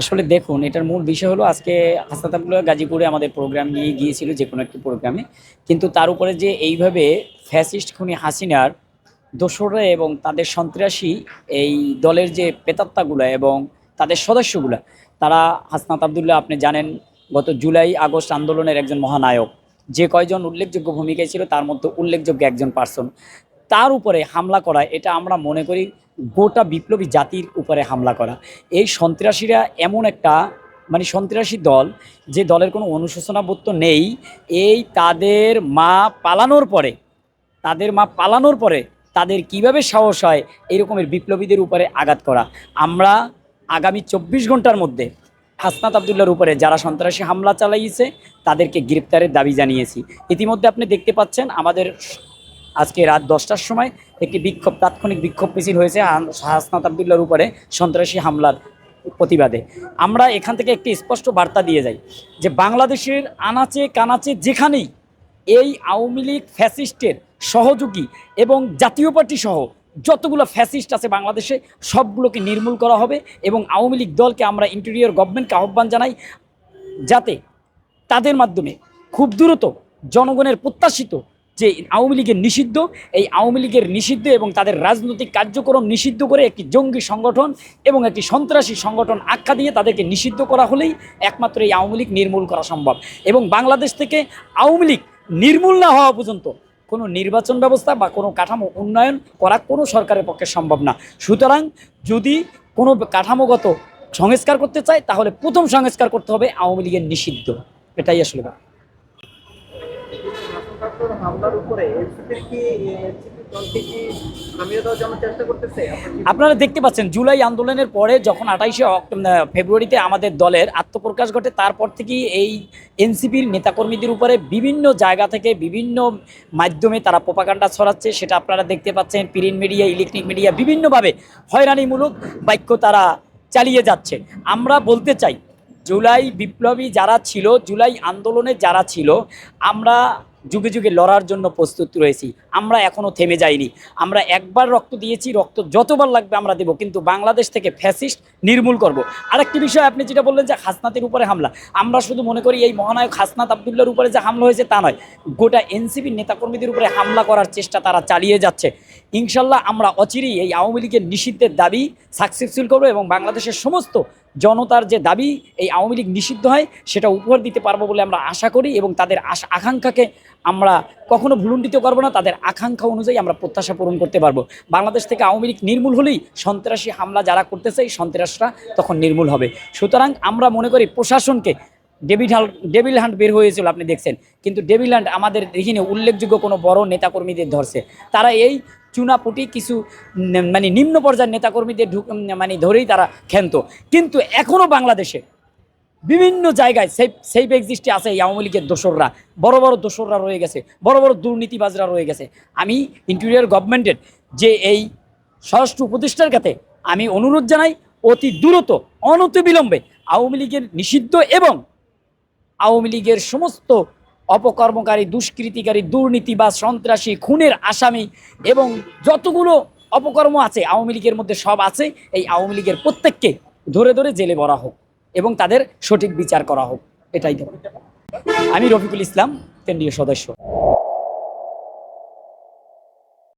আসলে দেখুন, এটার মূল বিষয় হলো আজকে হাসনাতাবুল্লাহ গাজীপুরে আমাদের প্রোগ্রাম নিয়ে গিয়েছিল যে কোনো একটি প্রোগ্রামে কিন্তু তার উপরে যে এইভাবে ফ্যাসিস্ট খুনি হাসিনার দোসররা এবং তাদের সন্ত্রাসী এই দলের যে প্রেতাত্মাগুলো এবং তাদের সদস্যগুলা, তারা হাসনাত আবদুল্লাহ আপনি জানেন, গত জুলাই, আগস্ট আন্দোলনের একজন মহানায়ক। যে কয়জন উল্লেখযোগ্য ভূমিকায় ছিল, তার মধ্যে উল্লেখযোগ্য একজন পার্সন তার উপরে হামলা করা, এটা আমরা মনে করি গোটা বিপ্লবী জাতির উপরে হামলা করা। এই সন্ত্রাসীরা এমন একটা মানে সন্ত্রাসী দল, যে দলের কোনো অনুশোচনাবোধ তো নেই, এই তাদের মা পালানোর পরে, তাদের মা পালানোর পরে তাদের কীভাবে সাহস হয় এরকমের বিপ্লবীদের উপরে আঘাত করা। আমরা আগামী চব্বিশ ঘণ্টার মধ্যে হাসনাত আবদুল্লার উপরে যারা সন্ত্রাসী হামলা চালাইছে, তাদেরকে গ্রেপ্তারের দাবি জানিয়েছি। ইতিমধ্যে আপনি দেখতে পাচ্ছেন আমাদের আজকে রাত দশটার সময় একটি বিক্ষোভ, তাৎক্ষণিক বিক্ষোভ মিছিল হয়েছে হাসনাত আবদুল্লার উপরে সন্ত্রাসী হামলার প্রতিবাদে। আমরা এখান থেকে একটি স্পষ্ট বার্তা দিয়ে যাই যে বাংলাদেশের আনাচে কানাচে যেখানেই এই আওয়ামী লীগ ফ্যাসিস্টের সহযোগী এবং জাতীয় পার্টি সহ যতগুলো ফ্যাসিস্ট আছে বাংলাদেশে, সবগুলোকে নির্মূল করা হবে এবং আওয়ামী লীগ দলকে আমরা ইন্টেরিয়র গভর্নমেন্টকে আহ্বান জানাই যাতে তাদের মাধ্যমে খুব দ্রুত জনগণের প্রত্যাশিত যে আওয়ামী লীগের নিষিদ্ধ, এই আওয়ামী লীগের নিষিদ্ধ এবং তাদের রাজনৈতিক কার্যক্রম নিষিদ্ধ করে একটি জঙ্গি সংগঠন এবং একটি সন্ত্রাসী সংগঠন আখ্যা দিয়ে তাদেরকে নিষিদ্ধ করা হলেই একমাত্র এই আওয়ামী লীগ নির্মূল করা সম্ভব। এবং বাংলাদেশ থেকে আওয়ামী লীগ নির্মূল না হওয়া পর্যন্ত কোনো নির্বাচন ব্যবস্থা বা কোনো কাঠামো উন্নয়ন করা কোনো সরকারের পক্ষে সম্ভব না। সুতরাং যদি কোনো কাঠামোগত সংস্কার করতে চায়, তাহলে প্রথম সংস্কার করতে হবে আওয়ামী লীগের নিষিদ্ধ। এটাই আসলে হামলার উপরে কি- আপনারা দেখতে পাচ্ছেন, জুলাই আন্দোলনের পরে যখন আঠাইশে ফেব্রুয়ারিতে আমাদের দলের আত্মপ্রকাশ ঘটে, তারপর থেকেই এই এনসিপির নেতাকর্মীদের উপরে বিভিন্ন জায়গা থেকে বিভিন্ন মাধ্যমে তারা পোপাকাণ্ডা ছড়াচ্ছে, সেটা আপনারা দেখতে পাচ্ছেন প্রিন্ট মিডিয়া, ইলেকট্রিক মিডিয়া, বিভিন্নভাবে হয়রানিমূলক বাক্য তারা চালিয়ে যাচ্ছে। আমরা বলতে চাই জুলাই বিপ্লবী যারা ছিল, জুলাই আন্দোলনে যারা ছিল, আমরা যুগে যুগে লড়ার জন্য প্রস্তুত রয়েছি। আমরা এখনও থেমে যাইনি। আমরা একবার রক্ত দিয়েছি, রক্ত যতবার লাগবে আমরা দেব, কিন্তু বাংলাদেশ থেকে ফ্যাসিস্ট নির্মূল করব। আরেকটি বিষয় আপনি যেটা বললেন যে হাসনাতের উপরে হামলা, আমরা শুধু মনে করি এই মহানায়ক হাসনাত আবদুল্লার উপরে যে হামলা হয়েছে তা নয়, গোটা এনসিপির নেতাকর্মীদের উপরে হামলা করার চেষ্টা তারা চালিয়ে যাচ্ছে। ইনশাল্লাহ আমরা অচিরেই এই আওয়ামী লীগের নিষিদ্ধের দাবি সাকসেসফুল করব এবং বাংলাদেশের সমস্ত জনতার যে দাবি এই আওয়ামী লীগ নিষিদ্ধ হয়, সেটা উপহার দিতে পারব বলে আমরা আশা করি এবং তাদের আশা আকাঙ্ক্ষাকে আমরা কখনো ভুলুণ্ঠিত করব না, তাদের আকাঙ্ক্ষা অনুযায়ী আমরা প্রত্যাশা পূরণ করতে পারব। বাংলাদেশ থেকে আওয়ামী লীগ নির্মূল হলেই সন্ত্রাসী হামলা যারা করতেছে, এই সন্ত্রাসরা তখন নির্মূল হবে। সুতরাং আমরা মনে করি প্রশাসনকে ডেভিড হাল ডেভিল হান্ট বের হয়েছিল, আপনি দেখছেন। কিন্তু ডেভিল হান্ট আমাদের দেখিনি উল্লেখযোগ্য কোনো বড় নেতাকর্মীদের ধরছে। তারা এই চুনাপুটি কিছু মানে নিম্ন পর্যায়ের নেতাকর্মীদের ঢুক মানে ধরেই তারা ক্ষান্ত। কিন্তু এখনও বাংলাদেশে বিভিন্ন জায়গায় সেই সেই এক্সিস্টে আছে এই আওয়ামী লীগের দোসররা। বড় বড় দোসররা রয়ে গেছে, বড় বড় দুর্নীতিবাজরা রয়ে গেছে। আমি ইন্টেরিয়র গভর্নমেন্টের যে এই স্বরাষ্ট্র উপদেষ্টার কাছে আমি অনুরোধ জানাই, অতি দ্রুত, অনতিবিলম্বে আওয়ামী লীগের নিষিদ্ধ এবং আওয়ামী লীগের সমস্ত অপকর্মকারী, দুষ্কৃতিকারী, দুর্নীতি বা সন্ত্রাসী, খুনের আসামি এবং যতগুলো অপকর্ম আছে, আওয়ামী লীগের মধ্যে সব আছে, এই আওয়ামী লীগের প্রত্যেককে ধরে ধরে জেলে ভরা হোক এবং তাদের সঠিক বিচার করা হোক। এটাই আমি রফিকুল ইসলাম, কেন্দ্রীয় সদস্য।